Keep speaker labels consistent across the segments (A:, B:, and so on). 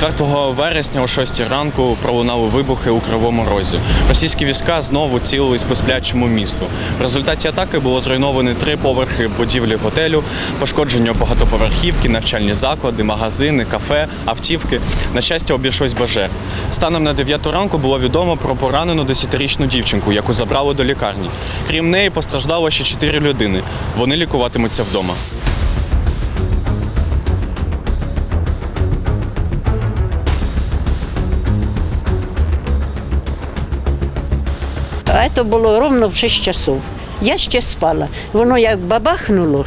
A: 4 вересня о 6 ранку пролунали вибухи у Кривому Розі. Російські війська знову цілились по сплячому місту. В результаті атаки було зруйновані три поверхи будівлі готелю, пошкодження багатоповерхівки, навчальні заклади, магазини, кафе, автівки. На щастя, обійшлось без жертв. Станом на 9 ранку було відомо про поранену 10-річну дівчинку, яку забрали до лікарні. Крім неї, постраждало ще 4 людини. Вони лікуватимуться вдома.
B: А це було ровно в 6 часов. Я ще спала. Воно як бабахнуло.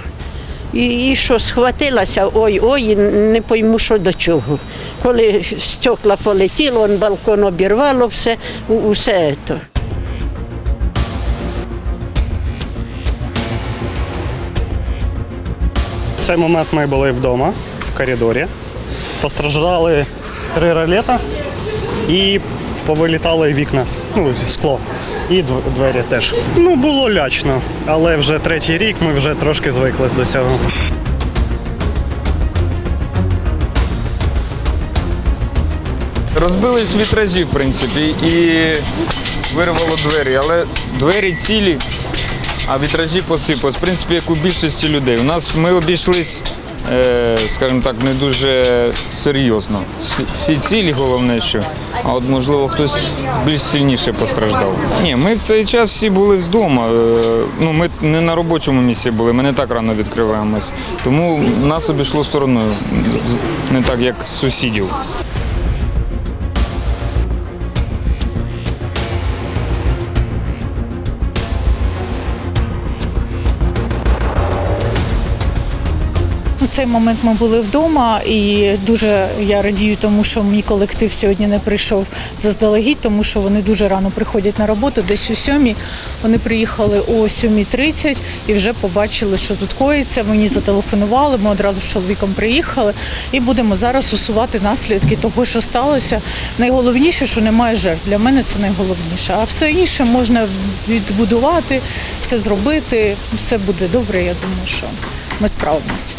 B: І, і що схватилася, ой, ой, не пойму, що до чого. Коли стекла полетіло, он балкон обірвало, все, усе це.
C: В цей момент ми були вдома в коридорі. Постраждали три ролета і повилітали вікна, ну, скло. І двері теж. Ну, було лячно, але вже третій рік ми вже трошки звикли до цього.
D: Розбились вітражі, в принципі, і вирвало двері. Але двері цілі, а вітражі посипались. В принципі, як у більшості людей. У нас ми обійшлись, скажімо так, не дуже серйозно. Всі- цілі, головне, що. А от можливо хтось більш сильніше постраждав. Ні, ми в цей час всі були вдома. Е, Ну, ми не на робочому місці були, ми не так рано відкриваємось. Тому нас обійшло стороною, не так як сусідів.
E: У цей момент ми були вдома, і дуже я радію, тому що мій колектив сьогодні не прийшов заздалегідь, тому що вони дуже рано приходять на роботу, десь о сьомій. Вони приїхали о 7.30 і вже побачили, що тут коїться. Мені зателефонували. Ми одразу з чоловіком приїхали і будемо зараз усувати наслідки того, що сталося. Найголовніше, що немає жертв. Для мене це найголовніше. А все інше можна відбудувати, все зробити. Все буде добре. Я думаю, що ми справимося.